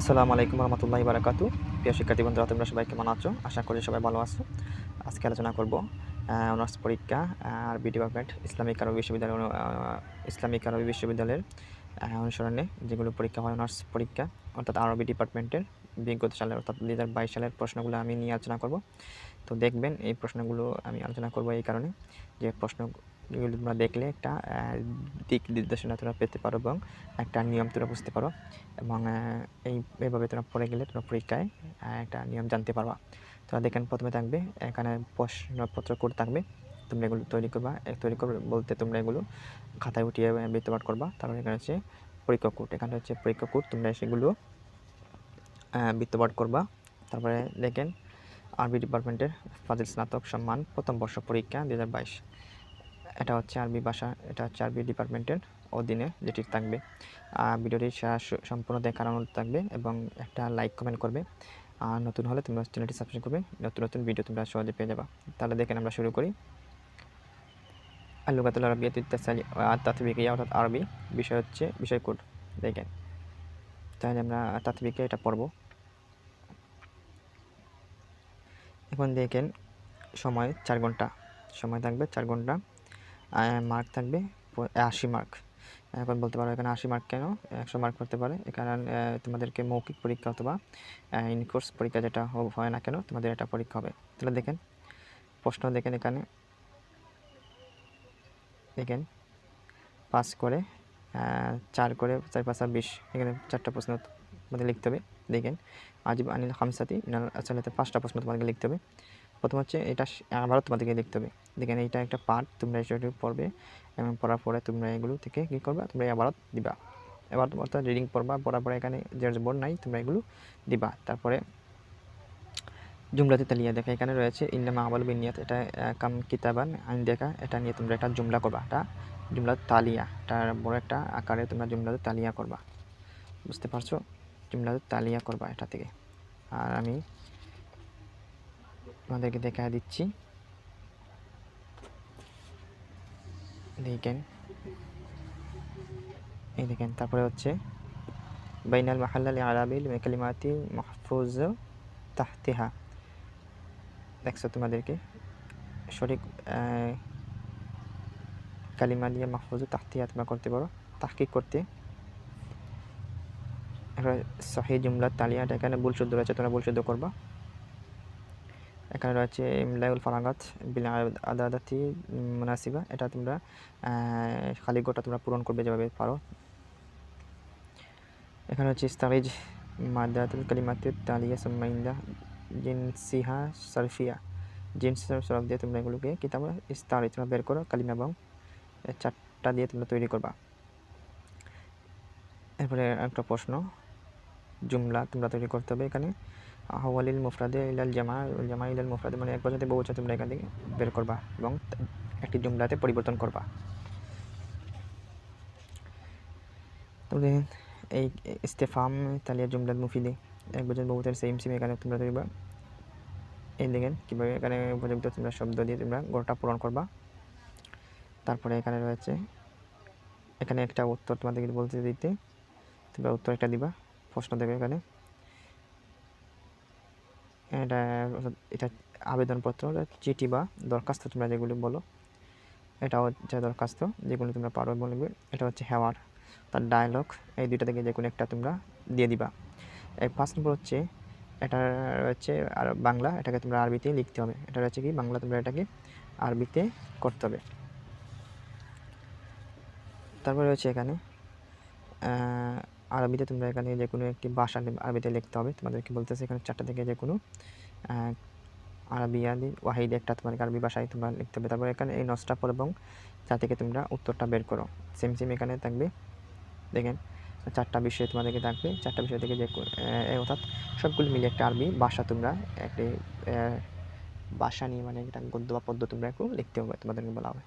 আসসালামু আলাইকুম রহমতুল্লাহি বারাকাতু। প্রিয় শিক্ষার্থী বন্ধুরা, তোমরা সবাই কেমন আছো? আশা করি সবাই ভালো আছো। আজকে আলোচনা করব অনার্স পরীক্ষা আরবি ডিপার্টমেন্ট ইসলামিক আরবি বিশ্ববিদ্যালয় ইসলামিক আরবি বিশ্ববিদ্যালয়ের অনুসরণে যেগুলো পরীক্ষা হয়, অনার্স পরীক্ষা, অর্থাৎ আরবি ডিপার্টমেন্টের বিগত সালের, অর্থাৎ দু হাজার বাইশ সালের প্রশ্নগুলো আমি নিয়ে আলোচনা করব। তো দেখবেন এই প্রশ্নগুলো আমি আলোচনা করব এই কারণে যে প্রশ্নগুলো তোমরা দেখলে একটা দিক নির্দেশনা তোমরা পেতে পারো এবং একটা নিয়ম তোমরা বুঝতে পারো এবং এই এইভাবে তোমরা পড়ে গেলে তোমরা পরীক্ষায় একটা নিয়ম জানতে পারবা। তোমরা দেখেন প্রথমে থাকবে, এখানে প্রশ্নপত্র কোড থাকবে, তোমরা এগুলো তৈরি করবা তৈরি করবে বলতে তোমরা এগুলো খাতায় উঠিয়ে বৃত্তপাঠ করবা, তারপরে এখানে হচ্ছে পরীক্ষা কোড, এখানে হচ্ছে পরীক্ষা কোড, তোমরা সেগুলো বৃত্তপাঠ করবা, তারপরে দেখেন আরবি ডিপার্টমেন্টের ফাজিল স্নাতক সম্মান প্রথম বর্ষ পরীক্ষা দু হাজার বাইশ। এটা হচ্ছে আরবি ভাষা, এটা হচ্ছে আরবি ডিপার্টমেন্টের অধীনে যেটি থাকবে। ভিডিওটি সম্পূর্ণ দেখার অনুরোধ থাকবে এবং একটা লাইক, কমেন্ট করবে। আর নতুন হলে তোমরা চ্যানেলটি সাবস্ক্রাইব করবে, নতুন নতুন ভিডিও তোমরা সহজে পেয়ে যাবা। তাহলে দেখেন আমরা শুরু করি। আল্লুকাতুল আরবিয়া তাতবিকিয়া অর্থাৎ আরবি বিষয় হচ্ছে বিষয় কোড। দেখেন, তাহলে আমরা তাতবিকে এটা পড়ব। এখন দেখেন, সময় চার ঘণ্টা। সময় থাকবে চার ঘণ্টা। মার্ক থাকবে আশি মার্ক এখন বলতে পারো এখানে আশি মার্ক কেন? একশো মার্ক করতে পারে আহ, তোমাদেরকে মৌখিক পরীক্ষা অথবা ইনকোর্স পরীক্ষা যেটা হয় না কেন তোমাদের এটা পরীক্ষা হবে। তাহলে দেখেন প্রশ্ন দেখেন এখানে। দেখেন পাস করে চার করে চার পাঁচা বিশ এখানে চারটা প্রশ্ন তোমাদের লিখতে হবে। দেখেন আজিব আনিল হামসাতি আসলে পাঁচটা প্রশ্ন তোমাদেরকে লিখতে হবে। প্রথম হচ্ছে এটা আবারও তোমাদেরকে দেখতে হবে। দেখেন এইটা একটা পার্ট তোমরা সেটা পড়বে এবং পড়ার পরে তোমরা এগুলো থেকে কী করবে? তোমরা আবারও দিবা। এবার অর্থাৎ রিডিং পড়বা, পড়ার পরে এখানে যে বোর্ড নাই, তোমরা এগুলো দিবা। তারপরে জুমলাতে তালিয়া দেখা, এখানে রয়েছে ইন্নামা আবাল বিনিয়াত এটা কাম কিতাবান আইন দেখা, এটা নিয়ে তোমরা একটা জুমলা করবা এটা জুমলা তালিয়া। এটার বড় একটা আকারে তোমরা জুমলাতে তালিয়া করবা। বুঝতে পারছ? জুমলাতে তালিয়া করবা এটা থেকে। আর আমি তোমাদেরকে দেখা দিচ্ছি। দেখেন। এই দেখেন তারপরে হচ্ছে বাইনাল মাহাল্লাল আরাবিল কালিমাতি মাহফুজ তাহতিহা। দেখছ তোমাদেরকে? সঠিক আহ, কালিমা দিয়ে মাহফুজ তাহতিহা তোমরা করতে পারো। তাহকিক করতে। সহি জুমলা তালিয়াটা এখানে ভুল শুদ্ধ রয়েছে তোমরা ভুল শুদ্ধ করবা। এখানে রয়েছে ইমলাউল ফারাগাত বিল আদাদাতি মুনাসিবা। এটা তোমরা খালি গোটা তোমরা পূরণ করবে যেভাবে পারো। এখানে হচ্ছে ইস্তারিজ মাদাতুল কালিমাতুত তালিয়া সুম্মাইন্দা, জিনসিহা সারফিয়া। জিন্স সরফ দিয়ে তোমরা এগুলোকে কি তোমরা ইস্তারিজ তোমরা বের করো, কালিমা এবং চারটা দিয়ে তোমরা তৈরি করবা। এরপরে একটা প্রশ্ন, জুমলা তোমরা তৈরি করতে হবে এখানে। আহওয়ালিল মুফরাদে ইলাল জামা জামা ইলাল মুফরাদে মানে এক বছর বহু বছর তোমরা এখান থেকে বের করবা এবং একটি জুমলাতে পরিবর্তন করবা। তবে এই ইস্তেফাম, তালিয়া, জুমলাত, মুফিদে এক বছর বহুতের সেম সেম এখানে তোমরা দেখবা। এই দেখেন কীভাবে এখানে উপযুক্ত তোমরা শব্দ দিয়ে তোমরা গোটা পূরণ করবা। তারপরে এখানে রয়েছে, এখানে একটা উত্তর তোমাদেরকে বলতে দিতে, তোমরা উত্তর একটা দিবা, প্রশ্ন দেবে এখানে। এটা এটা আবেদনপত্র চিঠি বা দরখাস্ত তোমরা যেগুলি বলো এটা হচ্ছে দরখাস্ত যেগুলো তোমরা পারো বলবে এটা হচ্ছে হেওয়ার তার ডায়লগ এই দুইটা থেকে যে কোনো একটা তোমরা দিয়ে দিবা। এই ফার্স্ট নম্বর হচ্ছে, এটা হচ্ছে আর বাংলা, এটাকে তোমরা আরবিতে লিখতে হবে। এটা হচ্ছে কি, বাংলা তোমরা এটাকে আরবিতে করতে হবে। তারপরে রয়েছে এখানে আরবিতে তোমরা এখানে যে কোনো একটি ভাষা আরবিতে লিখতে হবে। তোমাদেরকে বলতেছে এখানে চারটা থেকে যে কোনো আরবি ওয়াহিদ একটা তোমাদেরকে আরবি ভাষায় তোমরা লিখতে হবে। তারপর এখানে এই নসটা পর এবং যা থেকে তোমরা উত্তরটা বের করো। সেম সেম এখানে থাকবে। দেখেন, চারটা বিষয় তোমাদেরকে থাকবে। চারটা বিষয় থেকে যে অর্থাৎ সবগুলো মিলে একটা আরবি ভাষা তোমরা একটি ভাষা নিয়ে মানে একটা গদ্য বা পদ্য তোমরা একটু লিখতে হবে, তোমাদেরকে বলা হবে।